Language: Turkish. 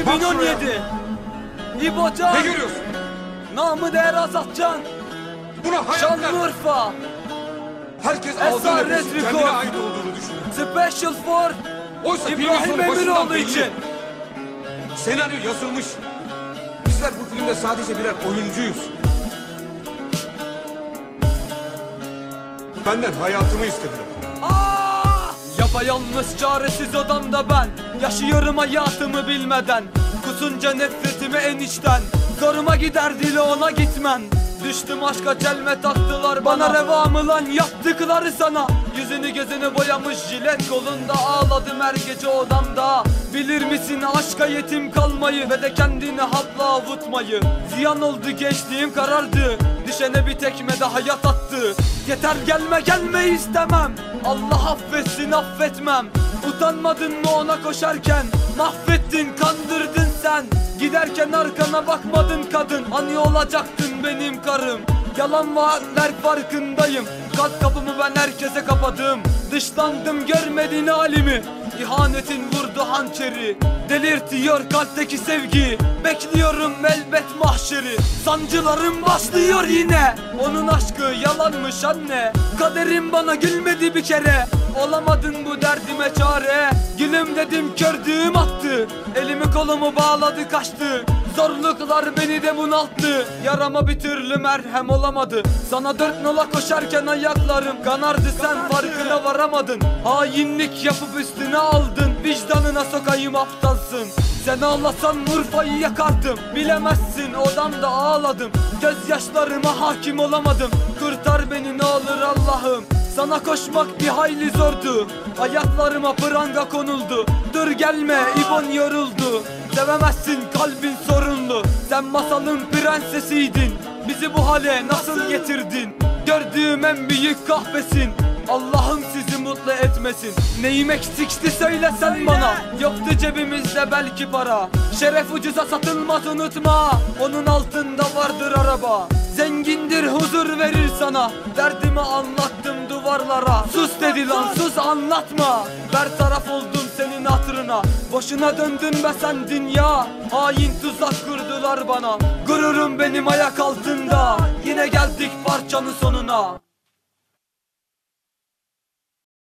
2017 İbocan Ne görüyorsun? Namı değer Azatcan Buna hayal ver. Şanlıurfa Herkes aldığı nefesin kendine ait olduğunu düşünüyor. Special for Oysa İbrahim Emiroğlu için Senaryo yazılmış. Bizler bu filmde sadece birer oyuncuyuz. Benden hayatımı istediler. Yapayalnız çaresiz odamda ben. Yaşıyorum hayatımı bilmeden. Kusunca nefretimi en içten. Zoruma gider dili ona gitmen Düştüm aşka celme taktılar bana. Revamı lan yaptıkları sana. Yüzünü gözünü boyamış jilet kolunda Ağladım her gece odamda. Bilir misin aşka yetim kalmayı Ve de kendini hapla avutmayı. Ziyan oldu gençliğim karardı Düşene bir tekme de hayat attı. Yeter gelme gelme istemem. Allah affetsin affetmem. Utanmadın mı ona koşarken? Mahvettin kandırdın sen. Giderken arkana bakmadın kadın. Hani olacaktın benim karım? Yalan vaatler farkındayım. Kat kapımı ben herkese kapadım. Dışlandım görmedin halimi İhanetin vurdu hançeri. Delirtiyor kalpteki sevgi. Bekliyorum elbet mahşeri. Sancılarım başlıyor yine. Onun aşkı yalanmış anne. Kaderim bana gülmedi bir kere. Olamadın bu derdime çare. Gülüm dedim kördüğüm attı. Elimi kolumu bağladı kaçtı Zorluklar beni de bunalttı. Yarama bir türlü merhem olamadı. Sana dört nola koşarken ayaklarım Kanardı. Sen farkına varamadın. Hainlik yapıp üstüne aldın. Vicdanına sokayım aptalsın. Sen ağlasan Urfa'yı yakardım. Bilemezsin odamda ağladım. Gözyaşlarıma hakim olamadım. Kurtar beni ne olur Allah'ım sana koşmak bir hayli zordu. Ayaklarıma pranga konuldu. Dur gelme İbon yoruldu. Sevemezsin kalbin sorunlu. Sen masalın prensesiydin. Bizi bu hale nasıl getirdin? Gördüğüm en büyük kahvesin. Allah'ım sizi mutlu etmesin. Neyim eksikti söyle sen bana. Yoktu cebimizde belki para. Şeref ucuza satılmaz unutma. Onun altında vardır araba Zengindir huzur verir sana. Derdimi anlattım duvarlara. Sus dedi lan sus anlatma. Bertaraf oldum senin hatırına. Boşuna döndün be sen dünya. Hain tuzak kurdular bana. Gururum benim ayak altında. Yine geldik parçanın sonuna